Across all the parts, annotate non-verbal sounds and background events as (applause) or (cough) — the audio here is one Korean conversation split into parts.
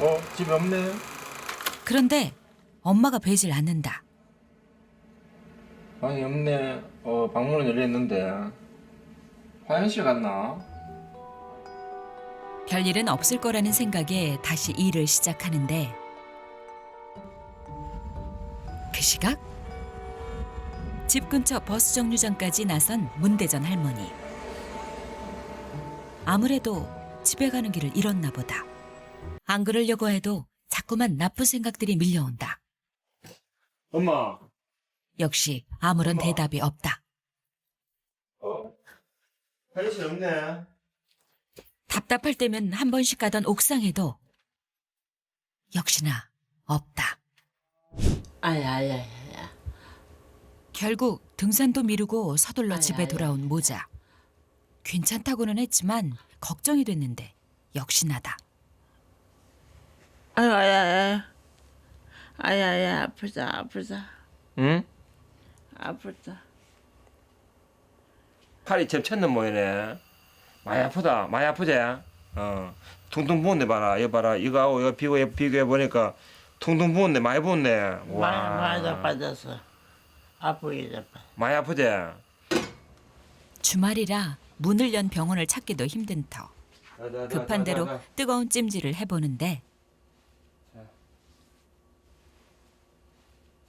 어, 집에 없네. 그런데 엄마가 보이질 않는다. 방이 없네. 어, 방문은 열려 있는데. 화장실 갔나? 별일은 없을 거라는 생각에 다시 일을 시작하는데 그 시각 집 근처 버스 정류장까지 나선 문대전 할머니. 아무래도 집에 가는 길을 잃었나 보다. 안 그러려고 해도 자꾸만 나쁜 생각들이 밀려온다. 엄마. 역시 아무런 어머. 대답이 없다. 어? 화장실 없네. 답답할 때면 한 번씩 가던 옥상에도 역시나 없다. 아야야야. 결국 등산도 미루고 서둘러 아야, 집에 아야. 돌아온 모자. 괜찮다고는 했지만 걱정이 됐는데 역시나다. 아유 아야야. 아야야 아프다 아프다 응? 아프다. 팔이 접쳤는 모양이네. 많이 아프다. 많이 아프지? 어. 퉁퉁 부었네 봐라. 이거 봐라. 이거하고 이거 비교해, 비교해 보니까 퉁퉁 부었네. 많이 부었네. 많이 많이 빠졌어. 아프게 잡아. 많이 아프지? 주말이라 문을 연 병원을 찾기도 힘든 터. 급한 자, 대로. 뜨거운 찜질을 해보는데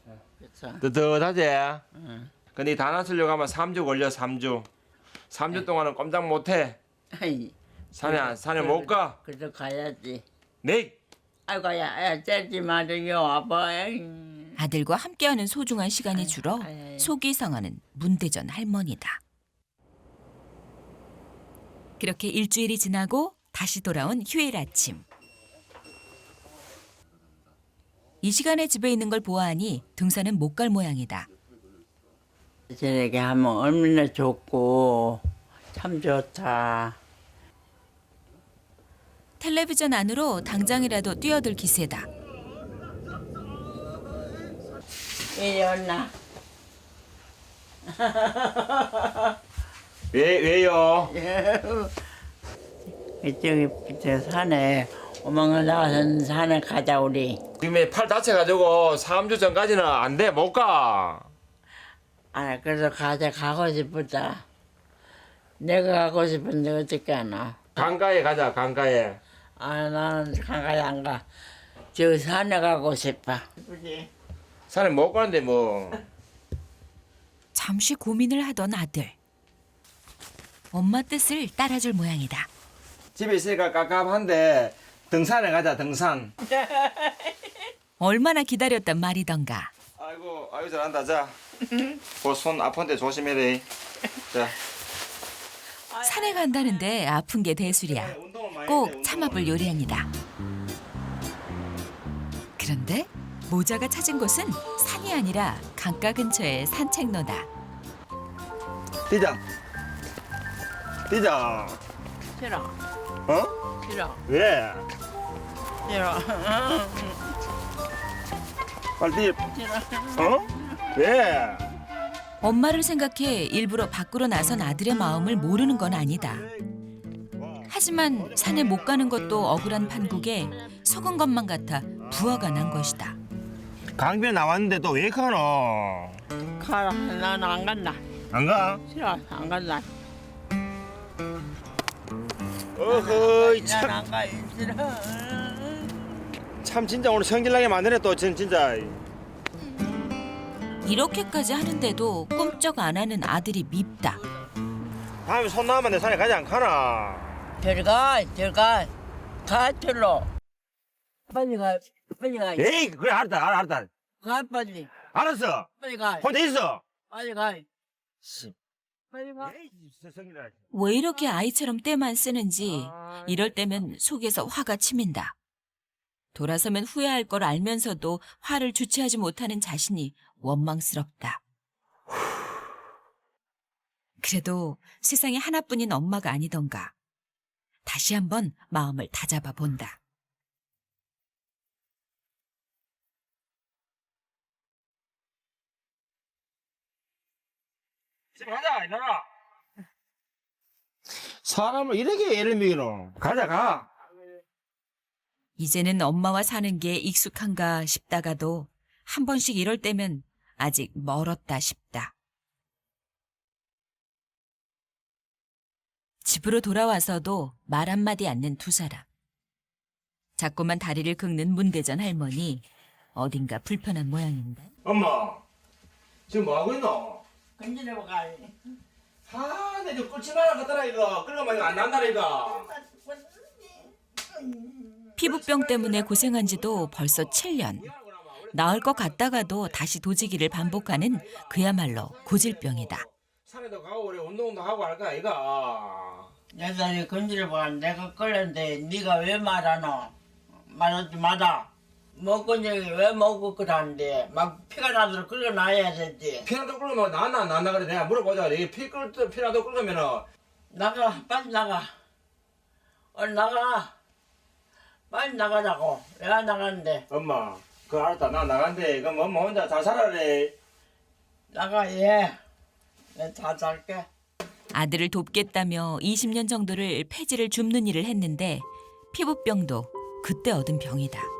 그래서 뜨뜻하지? 응. 근데 다 나서려고 하면 3주 걸려 3주 3주 동안은 꼼짝 못해 아이 산에 안- 산에 못 가. 그래도 가야지. 네 아이고 야 째지 마세요 아빠. 아들과 함께하는 소중한 시간이 아유, 줄어 아유. 속이 상하는 문대전 할머니다. 그렇게 일주일이 지나고 다시 돌아온 휴일 아침. 이 시간에 집에 있는 걸 보아하니 등산은 못 갈 모양이다. 저렇게 하면 얼마나 좋고 참 좋다. 텔레비전 안으로 당장이라도 뛰어들 기세다. 이리 왔나? 왜 왜요? (laughs) 이쪽에 저 산에 오망을 나와서 산에 가자 우리. 지금 팔 다쳐가지고 3주 전까지는 안 돼 못 가. 아 그래서 가자 가고 싶었다. 내가 가고 싶은데 어떻게 하나? 강가에 가자 강가에. 아 나는 가까이 안 가. 저 산에 가고 싶어. 산에 못 가는데 뭐. 잠시 고민을 하던 아들. 엄마 뜻을 따라줄 모양이다. 집에 있으니까 깝깝한데 등산에 가자 등산. 얼마나 기다렸단 말이던가. 아이고 아이고 잘한다 자. 그손 아픈데 조심해래. 자. 산에 간다는데 아픈 게 대수리야. 꼭 참아볼 요리합니다. 그런데 모자가 찾은 곳은 산이 아니라 강가 근처의 산책로다. 뛰자. 뛰자. 싫어 어? 싫어 왜? 싫어 빨리 뛰. 싫어. 어? 왜? 엄마를 생각해 일부러 밖으로 나선 아들의 마음을 모르는 건 아니다. 하지만 산에 못 가는 것도 억울한 판국에 속은 것만 같아 부화가 난 것이다. 강변 나왔는데 또왜 가노? 가라 나는 안 간다. 안 가? 싫어 안 간다. 어허이 나는 안 가. 싫어. 참 진짜 오늘 성질나게 만드네 또 진, 진짜 이렇게까지 하는데도 꿈쩍 안 하는 아들이 밉다. 다음에 손 나면 내 산에 가지 않가나 저리 가 저리 가. 가 절로. 빨리 가 빨리 가. 에이 그래 알았다 알- 알았다 가 빨리. 알았어 빨리 가. 혼자 있어 빨리 가. 성질나 왜 이렇게 아이처럼 때만 쓰는지 이럴 때면 속에서 화가 치민다. 돌아서면 후회할 걸 알면서도 화를 주체하지 못하는 자신이 원망스럽다. 그래도 세상에 하나뿐인 엄마가 아니던가. 다시 한번 마음을 다잡아 본다. 집에 가자 일어나 사람을 이렇게 애를 먹이노 가자 가 이제는 엄마와 사는 게 익숙한가 싶다가도 한 번씩 이럴 때면 아직 멀었다 싶다. 집으로 돌아와서도 말 한마디 않는 두 사람. 자꾸만 다리를 긁는 문대전 할머니. 어딘가 불편한 모양인데. 엄마 지금 뭐 하고 있노? 건지려 가. 아, 내 이거 끓지 마라 그더라 이거. 끓으면 이거 안 난다 이거. 피부병 때문에 고생한 지도 벌써 7년. 나을 것 같다가도 다시 도지기를 반복하는 그야말로 고질병이다. 산에도 가고 그래 운동도 하고 할까 이거. 여자리 건지려 가. 내가 끌렸는데 네가 왜 말하노? 말하지 마라. 먹고 저기 왜 먹고 그러는데 막 피가 나도록 끓여놔야 되지. 피나도 끓으면 나나 안 나나 그래 내가 물어보자. 이피 끓 피나도 끓으면은 나가 빨리 나가. 얼른 나가. 빨리 나가라고. 왜안 나가는데? 엄마 그 알았다 나 나간대. 그럼 엄마 혼자 잘 살아래. 나가 얘. 내다 잘게. 아들을 돕겠다며 20년 정도를 폐지를 줍는 일을 했는데 피부병도 그때 얻은 병이다.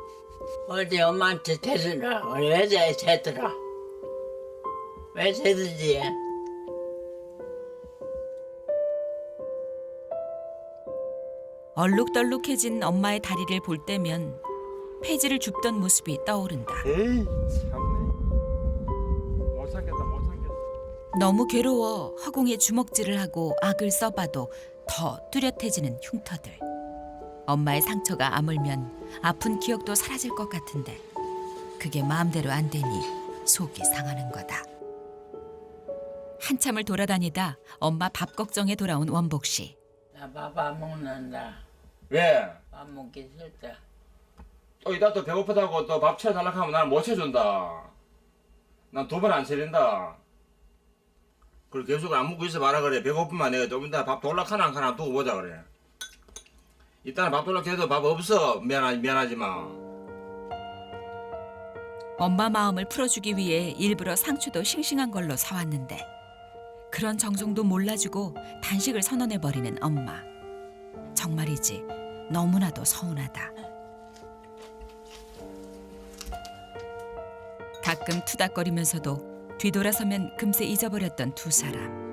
어디 엄마한테 대드라. 왜 대, 대드라? 왜 대드지? 얼룩덜룩해진 엄마의 다리를 볼 때면 폐지를 줍던 모습이 떠오른다. 에이 참네. 못 참겠다 못 참겠다. 너무 괴로워 허공에 주먹질을 하고 악을 써봐도 더 뚜렷해지는 흉터들. 엄마의 상처가 아물면 아픈 기억도 사라질 것 같은데 그게 마음대로 안 되니 속이 상하는 거다. 한참을 돌아다니다 엄마 밥 걱정에 돌아온 원복 씨. 나 밥 안 먹는다. 왜? 밥 먹기 싫다. 또 이따 또 배고프다고 또밥 채워달라고 하면 나는 못 채워준다. 난 두 번안 채린다. 그리고 계속 안 먹고 있어 봐라 그래. 배고프면 내가 좀 이따 밥 돌락하나 안 하나 두고 보자 그래. 이따는 밥 돌락해도 밥 없어. 미안하, 미안하지만. 엄마 마음을 풀어주기 위해 일부러 상추도 싱싱한 걸로 사왔는데 그런 정성도 몰라주고 단식을 선언해 버리는 엄마. 정말이지 너무나도 서운하다. 가끔 투닥거리면서도 뒤돌아서면 금세 잊어버렸던 두 사람.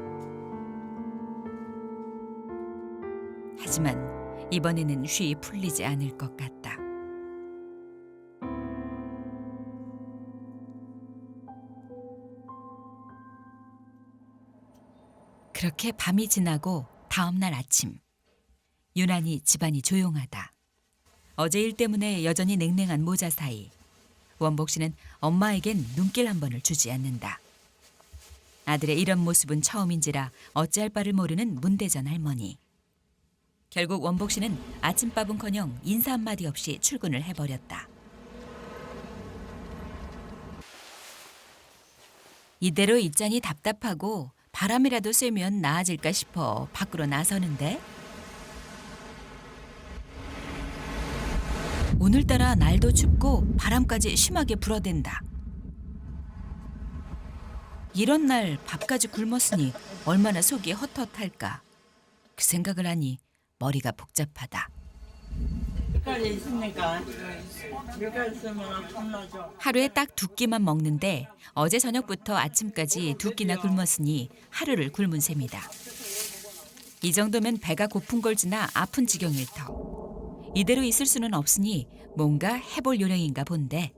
하지만 이번에는 쉬이 풀리지 않을 것 같다. 그렇게 밤이 지나고 다음 날 아침 유난히 집안이 조용하다. 어제 일 때문에 여전히 냉랭한 모자 사이 원복 씨는 엄마에겐 눈길 한 번을 주지 않는다. 아들의 이런 모습은 처음인지라 어찌할 바를 모르는 문대전 할머니. 결국 원복 씨는 아침밥은커녕 인사 한마디 없이 출근을 해버렸다. 이대로 있자니 답답하고 바람이라도 쐬면 나아질까 싶어 밖으로 나서는데 오늘따라 날도 춥고 바람까지 심하게 불어댄다. 이런 날 밥까지 굶었으니 얼마나 속이 헛헛할까. 그 생각을 하니 머리가 복잡하다. 하루에 딱 두 끼만 먹는데 어제 저녁부터 아침까지 두 끼나 굶었으니 하루를 굶은 셈이다. 이 정도면 배가 고픈 걸 지나 아픈 지경일 터. 이대로 있을 수는 없으니 뭔가 해볼 요령인가 본데.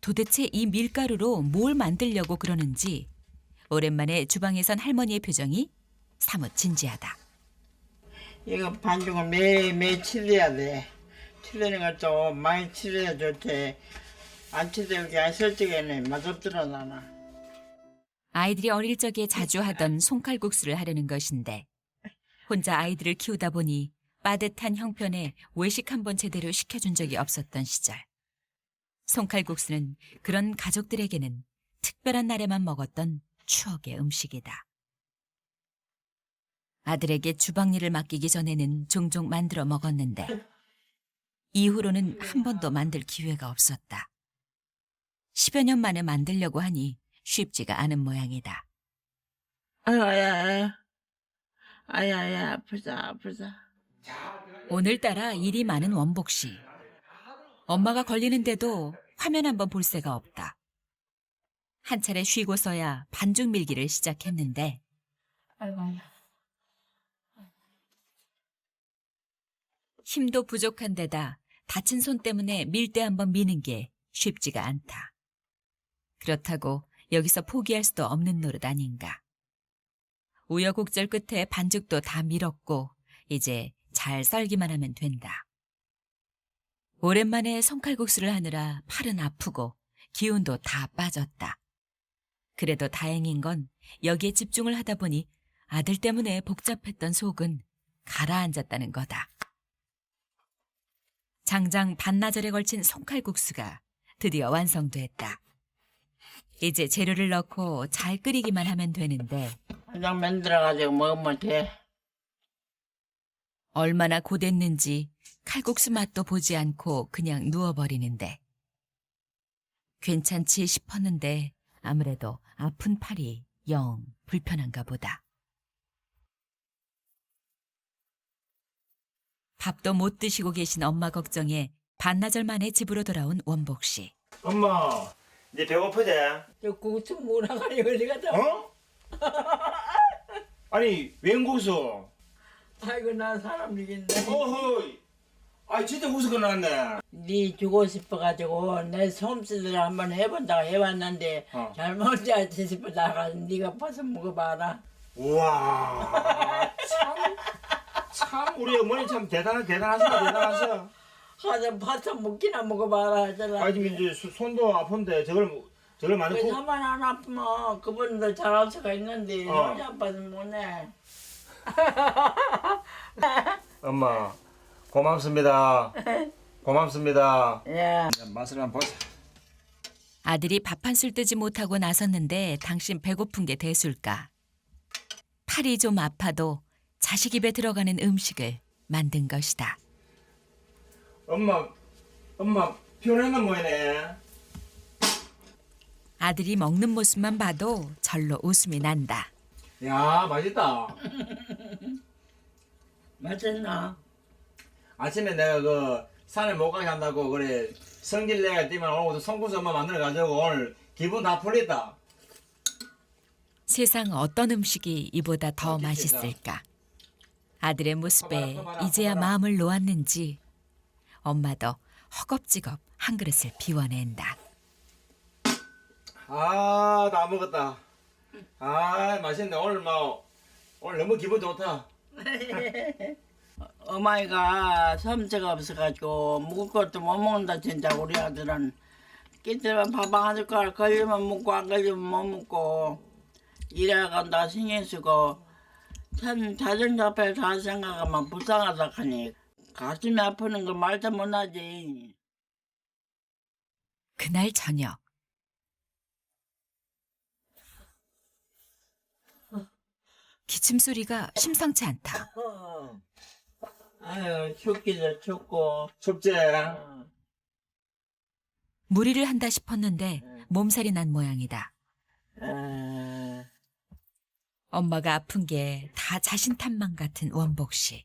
도대체 이 밀가루로 뭘 만들려고 그러는지 오랜만에 주방에 선 할머니의 표정이 사뭇 진지하다. 이거 반죽을 매일 치려야 돼. 치려는 것도 많이 치려야 좋대. 안 치려게 안 설득에는 맛없더라 나는. 아이들이 어릴 적에 자주 하던 손칼국수를 하려는 것인데 혼자 아이들을 키우다 보니 빠듯한 형편에 외식 한 번 제대로 시켜준 적이 없었던 시절. 손칼국수는 그런 가족들에게는 특별한 날에만 먹었던 추억의 음식이다. 아들에게 주방 일을 맡기기 전에는 종종 만들어 먹었는데 이후로는 한 번도 만들 기회가 없었다. 10여 년 만에 만들려고 하니 쉽지가 않은 모양이다. 아야야, 아야야, 아프다, 아프다. 자, 오늘따라 일이 많은 원복 씨. 엄마가 걸리는데도 화면 한번 볼 새가 없다. 한 차례 쉬고서야 반죽 밀기를 시작했는데 아이고. 힘도 부족한 데다 다친 손 때문에 밀대 한번 미는 게 쉽지가 않다. 그렇다고 여기서 포기할 수도 없는 노릇 아닌가. 우여곡절 끝에 반죽도 다 밀었고 이제 잘 썰기만 하면 된다. 오랜만에 손칼국수를 하느라 팔은 아프고 기운도 다 빠졌다. 그래도 다행인 건 여기에 집중을 하다 보니 아들 때문에 복잡했던 속은 가라앉았다는 거다. 장장 반나절에 걸친 손칼국수가 드디어 완성됐다. 이제 재료를 넣고 잘 끓이기만 하면 되는데 그냥 만들어가지고 먹으면 돼. 얼마나 고됐는지 칼국수 맛도 보지 않고 그냥 누워버리는데. 괜찮지 싶었는데 아무래도 아픈 팔이 영 불편한가 보다. 밥도 못 드시고 계신 엄마 걱정에 반나절 만에 집으로 돌아온 원복 씨. 엄마, 이제 배고프지? 저 국수 무나가니 어디 갔다? 어? (laughs) 아니 웬국수? 아이고 나 사람 이긴데. 어허이. 아 진짜 국수가 나왔네. 네 주고 싶어가지고 내 솜씨를 한번 해본다고 해봤는데 어. 잘못이야 싶어다가 네가 벗어 먹어봐라. 우와. (laughs) 참, 참 우리 어머니 참 대단한 대단하시다 대단하셔. 하자 벗어 먹기나 먹어봐라 하잖아. 아 지금 이제 수- 손도 아픈데 저걸 뭐- 저걸 많이 그 구... 사만 안 아프면 그분도 잘할 수가 있는데 어. 손이 아파서 못해. (laughs) 엄마 고맙습니다. 고맙습니다. 예. 맛을 한번 보자. 아들이 밥 한 술 뜨지 못하고 나섰는데 당신 배고픈 게 대수일까? 팔이 좀 아파도 자식 입에 들어가는 음식을 만든 것이다. 엄마 엄마 피곤했나 뭐이네. 아들이 먹는 모습만 봐도 절로 웃음이 난다. 야 맛있다. (laughs) 맛있나? 아침에 내가 그 산에 못 가게 한다고 그래 성질 내가 뛰면 오늘 성구수 엄마 만들어 가지고 오늘 기분 다 풀렸다. 세상 어떤 음식이 이보다 더. 맛있을까? 아들의 모습에 이제야. 마음을 놓았는지 엄마도 허겁지겁 한 그릇을 비워낸다. 아, 다 먹었다. 아, 맛있네. 오늘 뭐 오늘 너무 기분 좋다. (laughs) 어머니가 섬세가 없어가지고 먹을 것도 못 먹는다 진짜 우리 아들은 끼들만 밥한 숟갈 걸리면 먹고 안 걸리면 못 먹고 일해간다 신경 쓰고 참 자전거 앞에 다 생각하면 불쌍하다 하니 가슴이 아프는 거 말도 못하지 그날 저녁 기침 소리가 심상치 않다. 아유 춥기도 춥고 춥지? 어. 무리를 한다 싶었는데 몸살이 난 모양이다. 에, 엄마가 아픈 게 다 자신 탓만 같은 원복 씨.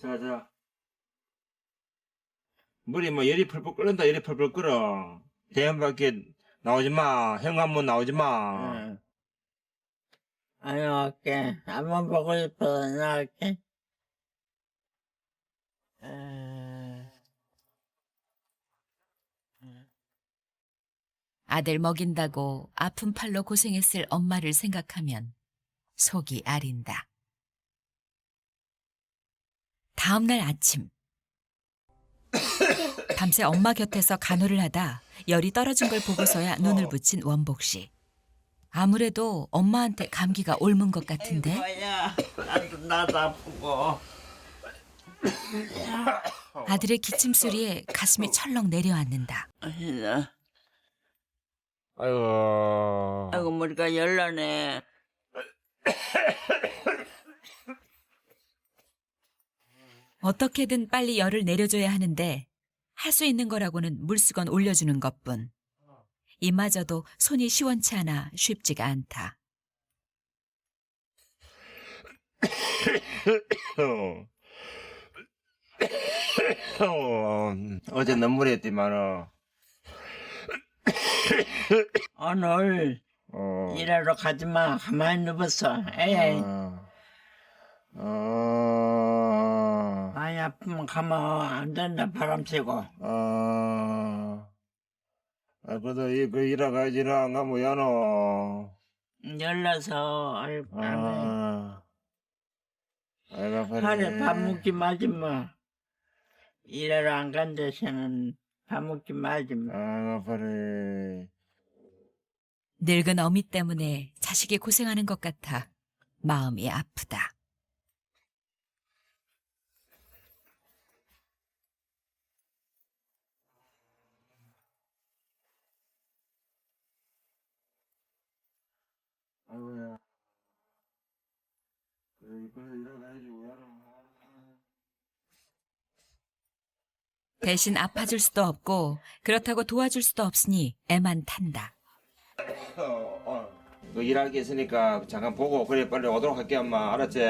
자, 자. 물이 뭐 열이 펄펄 끓는다. 열이 펄펄 끓어. 대형 밖에 나오지 마. 현관문 나오지 마. 응. 아유 할게 한번 보고 싶어서 나갈게 에, 아들 먹인다고 아픈 팔로 고생했을 엄마를 생각하면 속이 아린다. 다음 날 아침. (coughs) 밤새 엄마 곁에서 간호를 하다 열이 떨어진 걸 보고서야 눈을 붙인 원복 씨. 아무래도 엄마한테 감기가 옮은 것 같은데 뭐야 나도 나도 아프고 아들의 기침 소리에 가슴이 철렁 내려앉는다. 아이고 아이고. 아이고 머리가 열나네 어떻게든 빨리 열을 내려줘야 하는데 할 수 있는 거라고는 물수건 올려주는 것뿐. 이마저도 손이 시원치 않아 쉽지가 않다. (coughs) 어제 눈물이 했지만은 (laughs) 오늘 어. 일하러 가지 마 가만히 누웠어 에이 어. 어. 많이 아프면 가면 안 된다 바람 쐬고 어. 아, 그래도 이, 그, 일하가야지, 일하, 안 가면, 야노. 열나서 알- 안 해. 아. 아이가. 하루에 밥 먹지 말지 뭐 일하러 안간 데서는 밥 먹지 말지 뭐 아이가, 그래. 늙은 어미 때문에 자식이 고생하는 것 같아 마음이 아프다. 아이고야. 그래, 그래, 일어나야지, 야노. 대신 아파줄 수도 없고 그렇다고 도와줄 수도 없으니 애만 탄다. 어, 어. 그 일할 게 있으니까 잠깐 보고 그래 빨리 오도록 할게 엄마 알았지?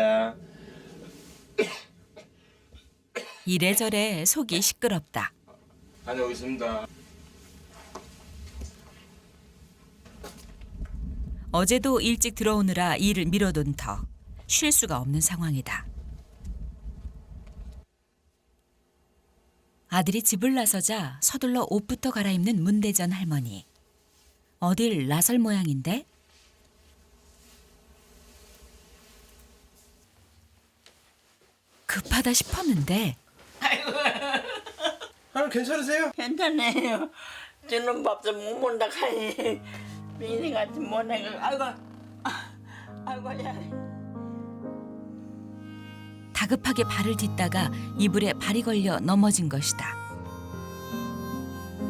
이래저래 속이 시끄럽다. 다녀오겠습니다 어제도 일찍 들어오느라 일을 미뤄둔 터 쉴 수가 없는 상황이다. 아들이 집을 나서자 서둘러 옷부터 갈아입는 문대전 할머니. 어딜 나설 모양인데? 급하다 싶었는데. 아 괜찮으세요? 괜찮아요. 주는 밥도 못 먹는다 카니. 미니 같이 못해 아이고. 아, 아이고 야 다급하게 발을 딛다가 이불에 발이 걸려 넘어진 것이다.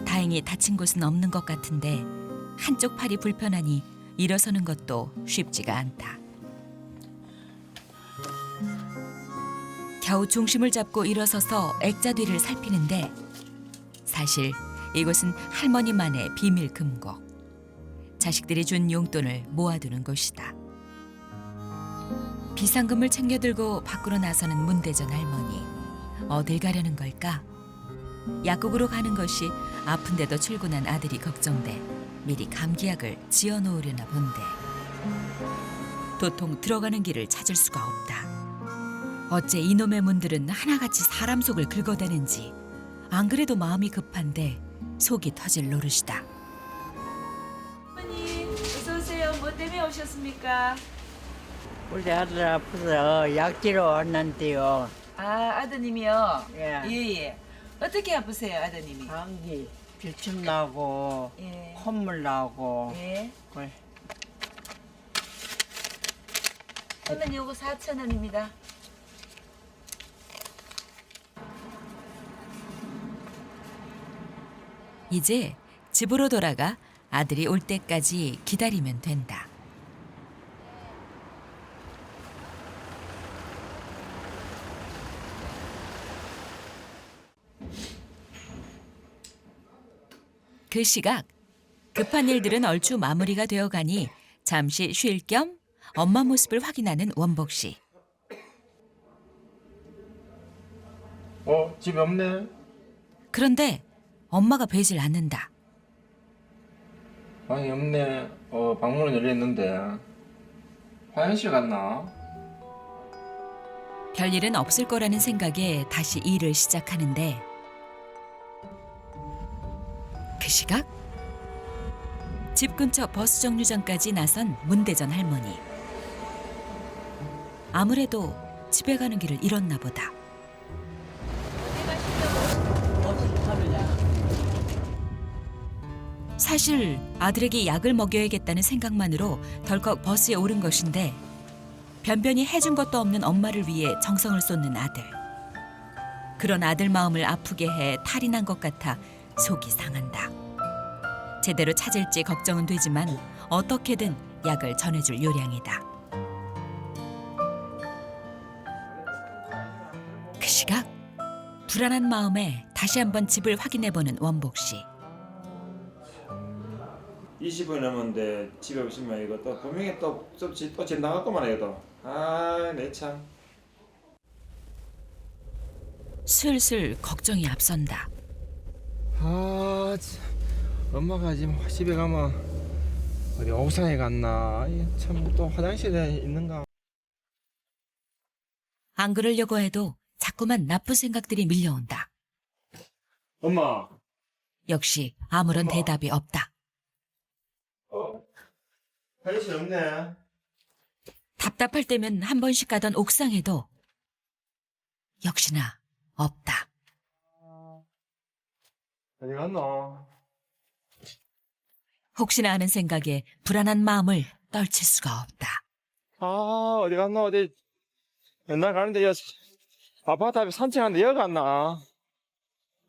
다행히 다친 곳은 없는 것 같은데 한쪽 팔이 불편하니 일어서는 것도 쉽지가 않다. 겨우 중심을 잡고 일어서서 액자 뒤를 살피는데 사실 이곳은 할머니만의 비밀 금고. 자식들이 준 용돈을 모아두는 곳이다. 비상금을 챙겨 들고 밖으로 나서는 문대전 할머니. 어딜 가려는 걸까? 약국으로 가는 것이 아픈데도 출근한 아들이 걱정돼 미리 감기약을 지어 놓으려나 본데. 도통 들어가는 길을 찾을 수가 없다. 어째 이놈의 문들은 하나같이 사람 속을 긁어대는지 안 그래도 마음이 급한데 속이 터질 노릇이다. 어머니 어서 오세요. 뭐 때문에 오셨습니까? 우리 아들 아파서 약지로 왔는데요 아 아드님이요. 예. 예예. 어떻게 아프세요 아드님이? 감기 기침 나고 예. 콧물 나고 예. 그래. 어머니 요거 4천 원입니다. 이제 집으로 돌아가 아들이 올 때까지 기다리면 된다. 그 시각 급한 일들은 얼추 마무리가 되어 가니 잠시 쉴 겸 엄마 모습을 확인하는 원복 씨. 어 집에 없네 그런데 엄마가 보이질 않는다. 방이 없네 어 방문은 열려있는데 화장실 갔나? 별일은 없을 거라는 생각에 다시 일을 시작하는데 시각 집 근처 버스 정류장까지 나선 문대전 할머니 아무래도 집에 가는 길을 잃었나 보다 사실 아들에게 약을 먹여야겠다는 생각만으로 덜컥 버스에 오른 것인데 변변히 해준 것도 없는 엄마를 위해 정성을 쏟는 아들. 그런 아들 마음을 아프게 해 탈이 난 것 같아 속이 상한다. 제대로 찾을지 걱정은 되지만 어떻게든 약을 전해줄 요량이다. 그 시각 불안한 마음에 다시 한번 집을 확인해보는 원복 씨. 20분 넘었는데 집에 없으면 이거 또 분명히 또또집 나갈 거만 해요 또. 아내 참. 슬슬 걱정이 앞선다. 아, 참. 엄마가 지금 집에 가면 어디 옥상에 갔나? 참 또 화장실에 있는가? 안 그러려고 해도 자꾸만 나쁜 생각들이 밀려온다. 엄마. 역시 아무런 어머. 대답이 없다. 어? 화장실 없네. 답답할 때면 한 번씩 가던 옥상에도 역시나 없다. 어디 갔노? 혹시나 하는 생각에 불안한 마음을 떨칠 수가 없다. 아, 어디 갔노? 어디 옛날 가는데 여 아파트 앞에 산책하는데 여기 갔나?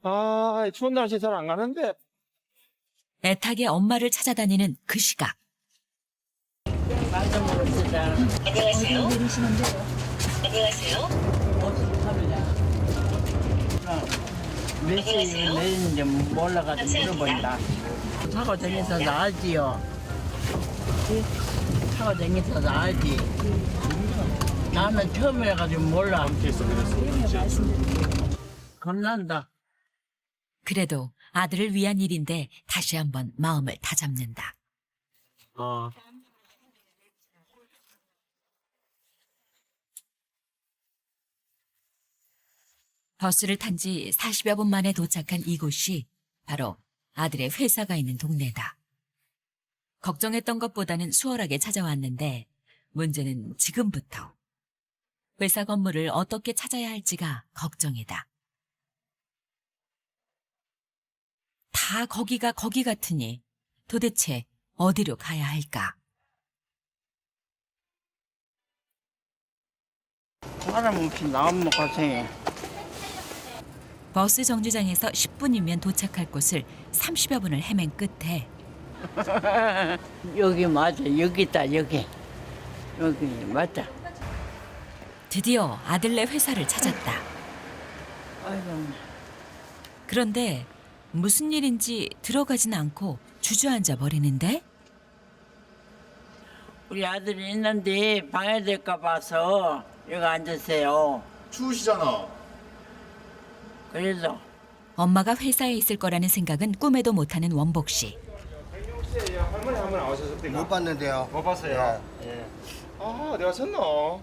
아, 추운 날씨 잘 안 가는데. 애타게 엄마를 찾아다니는 그 시각. 안녕하세요. 안녕하세요. 몇 시에 내리는지 몰라가지고 물어본다. 타고 다녀서 나알지요. 타고 다녀서 알지. 나는 처음 해가지고 몰라. 겁난다. 그래도 아들을 위한 일인데 다시 한번 마음을 다잡는다. 어. 버스를 탄 지 40여 분 만에 도착한 이곳이 바로 아들의 회사가 있는 동네다. 걱정했던 것보다는 수월하게 찾아왔는데 문제는 지금부터 회사 건물을 어떻게 찾아야 할지가 걱정이다. 다 거기가 거기 같으니 도대체 어디로 가야 할까? 사람 없이 나오면 고생해. 버스 정류장에서 10분이면 도착할 곳을 30여 분을 헤맨 끝에 (laughs) 여기 맞아. 여기 있다, 여기. 여기 맞다. 드디어 아들네 회사를 찾았다. 아이고. 그런데 무슨 일인지 들어가진 않고 주저앉아 버리는데 우리 아들이 있는데 방해될까 봐서 여기 앉으세요. 추우시잖아. 그래서 엄마가 회사에 있을 거라는 생각은 꿈에도 못하는 원복 씨. 혹시 할머니 한 번 나오셨습니까? 못 봤는데요. 못 봤어요. 예. 아, 어디 가셨노?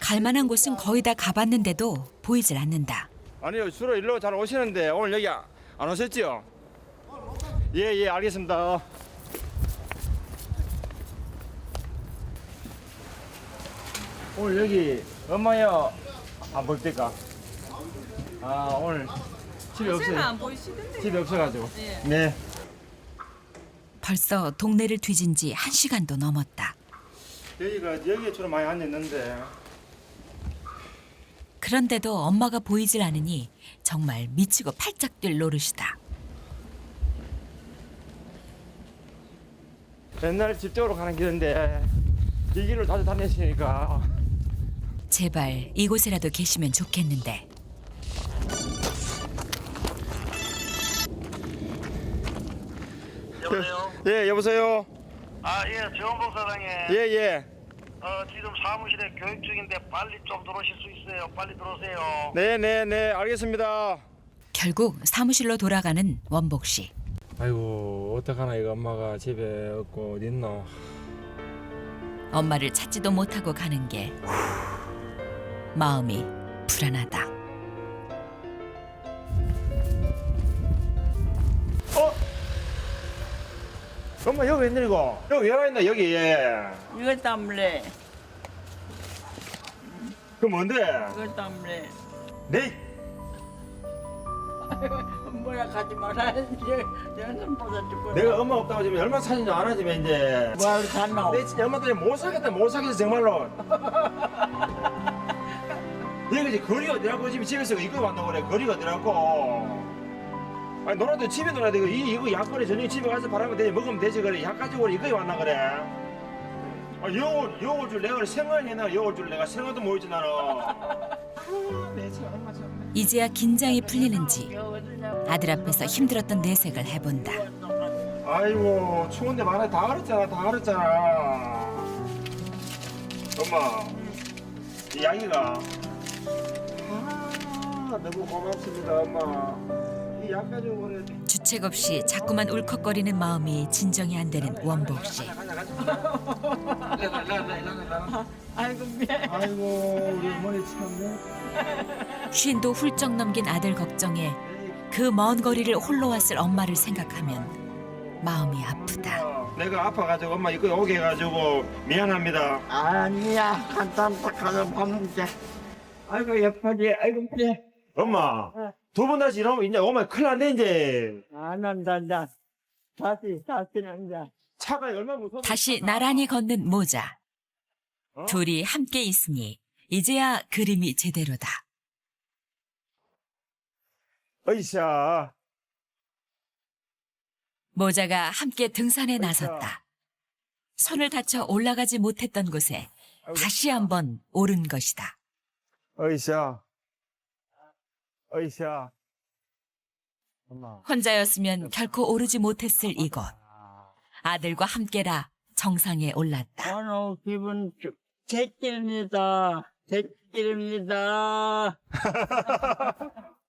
갈 만한 곳은 거의 다 가봤는데도 보이질 않는다. 아니요, 주로 일로 잘 오시는데 오늘 여기 아- 안 오셨지요? 예, 예, 알겠습니다. 오늘 여기 엄마요 안 보입니까? 아, 오늘 집에 없어요. 안 보이시던데. 집에 없어가지고. 네. 벌써 동네를 뒤진 지 한 시간도 넘었다. 여기가 여기에 주로 많이 앉았는데. 그런데도 엄마가 보이질 않으니 정말 미치고 팔짝 뛸 노릇이다. 옛날 집 쪽으로 가는 길인데 이 길을 자주 다녔으니까 제발 이곳에라도 계시면 좋겠는데 여보세요? (laughs) 예 여보세요 아, 예, 정복 사장님. 예 예 어, 지금 사무실에 교육 중인데 빨리 좀 들어오실 수 있어요. 빨리 들어오세요. 네 네 네 알겠습니다 결국 사무실로 돌아가는 원복 씨. 아이고 어떡하나 이거 엄마가 집에 없고 어디 있노 엄마를 찾지도 못하고 가는 게 마음이 불안하다. 엄마 여기 웬일이고 여기 왜 와있나 여기 예. 이거 때문에 그 뭔데 이거 때문에 네 (laughs) 뭐라 가지 말아야지. 연습보다 죽고. 내가 엄마 없다고 지금 얼마나 사는 줄 알아 지금 이제 뭐하러 샀노? 내 진짜 엄마 때문에 못 살겠다 못 살겠어 정말로 (laughs) 내가 이제 거리가 어디라고 지금 집에서 이거 왔나 그래 거리가 어디라고 아니 놀아도 집에 놀아야 되고 이, 이거 약거리 저녁에 집에 가서 바라면 되지. 먹으면 되지 그래. 약 가지고 그래 이거 왔나 그래. 아 영월 영월 줄 내가 그래 생활 해나 영월 줄 내가. 생활도 모이지 나는. 이제야 긴장이 풀리는지 아들 앞에서 힘들었던 내색을 해본다. 아이고 추운데 말해 다 알았잖아 다 알았잖아. 엄마 이 양이가. 아, 너무 고맙습니다 엄마 주책 없이 자꾸만 울컥거리는 마음이 진정이 안 되는 원복 씨. 아이고 미안. 아이고 우리 어머니 참네 쉰도 훌쩍 넘긴 아들 걱정에 그 먼 거리를 홀로 왔을 엄마를 생각하면 마음이 아프다. 내가 아파가지고 엄마 이거 오게 해가지고 미안합니다 아니야 간단히 가서 밥 먹자. 아이고 예쁘지. 아이고 그래. 엄마 두 번 다시 이러면 이제 엄마 큰일 났네 이제 안 한다 한다. 다시 다시 한다. 차가 얼마나 무서워 다시 나란히 걷는 모자. 어? 둘이 함께 있으니 이제야 그림이 제대로다. 어이샤 모자가 함께 등산에 나섰다. 손을 다쳐 올라가지 못했던 곳에 다시 한번 오른 것이다. 어이샤 어이샤 엄마 혼자였으면 결코 오르지 못했을 이곳. 아들과 함께라 정상에 올랐다. 오늘 기분 좋- 제길입니다. 제길입니다. (laughs)